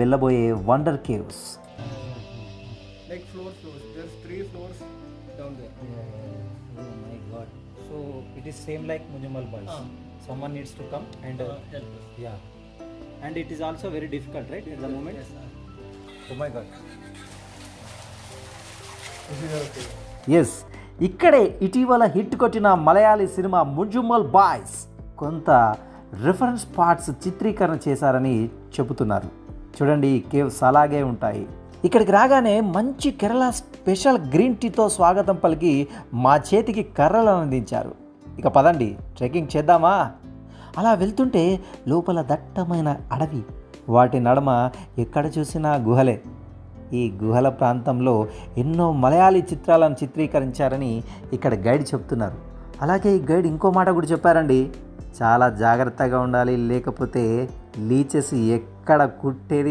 వెళ్ళబోయే wonder caves so it is same like Manjummel Boys some one needs to come and and it is also very difficult right yes ఇక్కడే ఇటీవల hit కొట్టిన మలయాళీ సినిమా ముంజుమల్ బాయ్స్ కొంత reference parts చిత్రీకరణ చేశారని చెబుతున్నారు. చూడండి ఈ కేవ్స్ అలాగే ఉంటాయి. ఇక్కడికి రాగానే మంచి కేరళ స్పెషల్ గ్రీన్ టీతో స్వాగతం పలికి మా చేతికి కర్రలు అందించారు. ఇక పదండి ట్రెక్కింగ్ చేద్దామా? అలా వెళ్తుంటే లోపల దట్టమైన అడవి వాటి నడమ ఎక్కడ చూసినా గుహలే. ఈ గుహల ప్రాంతంలో ఎన్నో మలయాళీ చిత్రాలను చిత్రీకరించారని ఇక్కడ గైడ్ చెప్తున్నారు. అలాగే ఈ గైడ్ ఇంకో మాట కూడా చెప్పారండి. చాలా జాగ్రత్తగా ఉండాలి లేకపోతే లీచెస్ ఎక్కడ కుట్టేది